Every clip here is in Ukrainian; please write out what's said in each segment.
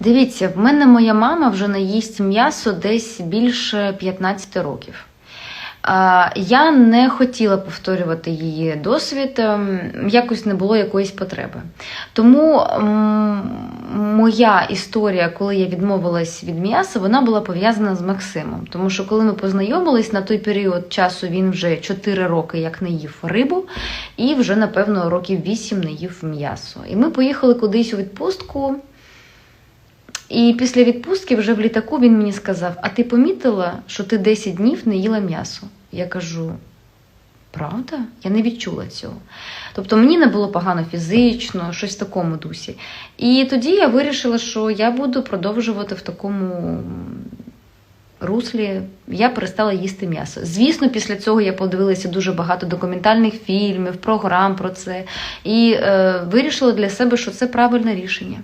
Дивіться, в мене моя мама вже не їсть м'ясо десь більше 15 років. Я не хотіла повторювати її досвід, ем, якось не було якоїсь потреби. Тому моя історія, коли я відмовилась від м'яса, вона була пов'язана з Максимом. Тому що коли ми познайомились, на той період часу він вже 4 роки як не їв рибу, і вже, напевно, років 8 не їв м'ясо. І ми поїхали кудись у відпустку. І після відпустки вже в літаку він мені сказав: А ти помітила, що ти 10 днів не їла м'ясо? Я кажу: Правда? Я не відчула цього. Тобто мені не було погано фізично, щось в такому дусі. І тоді я вирішила, що я буду продовжувати в такому руслі. Я перестала їсти м'ясо. Звісно, після цього я подивилася дуже багато документальних фільмів, програм про це і е, вирішила для себе, що це правильне рішення.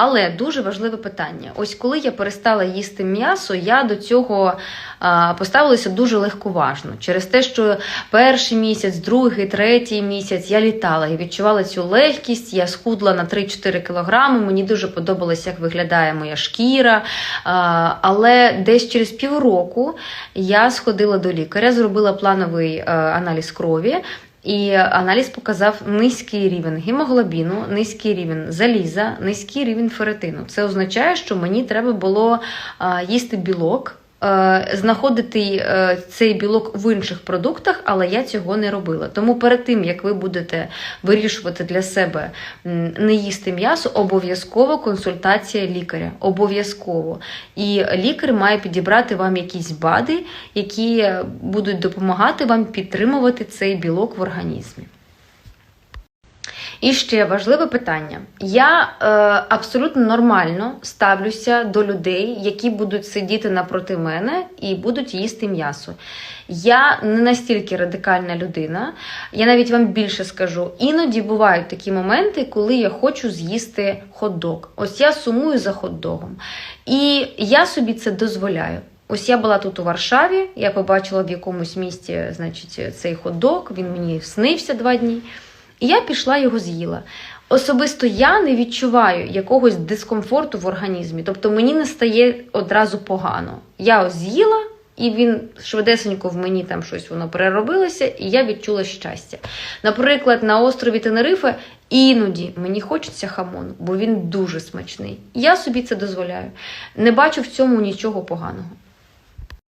Але дуже важливе питання: ось коли я перестала їсти м'ясо, я до цього поставилася дуже легковажно. Через те, що перший місяць, другий, третій місяць я літала і відчувала цю легкість. Я схудла на 3-4 кілограми. Мені дуже подобалось, як виглядає моя шкіра. Але десь через півроку я сходила до лікаря, зробила плановий е, аналіз крові. І аналіз показав низький рівень гемоглобіну, низький рівень заліза, низький рівень феретину. Це означає, що мені треба було їсти білок, знаходити е, цей білок в інших продуктах, але я цього не робила. Тому перед тим як ви будете вирішувати для себе не їсти м'ясо, обов'язково консультація лікаря. Обов'язково. І лікар має підібрати вам якісь БАДи, які будуть допомагати вам підтримувати цей білок в організмі. І ще важливе питання. Я е, абсолютно нормально ставлюся до людей, які будуть сидіти напроти мене і будуть їсти м'ясо. Я не настільки радикальна людина. Я навіть вам більше скажу. Іноді бувають такі моменти, коли я хочу з'їсти хот-дог. Ось я сумую за хот-догом. І я собі це дозволяю. Ось я була тут у Варшаві, я побачила в якомусь місті, значить, цей хот-дог, він мені снився два дні. І я пішла його з'їла. Особисто я не відчуваю якогось дискомфорту в організмі, тобто мені не стає одразу погано. Я з'їла, і він швидесенько в мені там щось воно переробилося, і я відчула щастя. Наприклад, на острові Тенерифе іноді мені хочеться хамону, бо він дуже смачний. Я собі це дозволяю. Не бачу в цьому нічого поганого.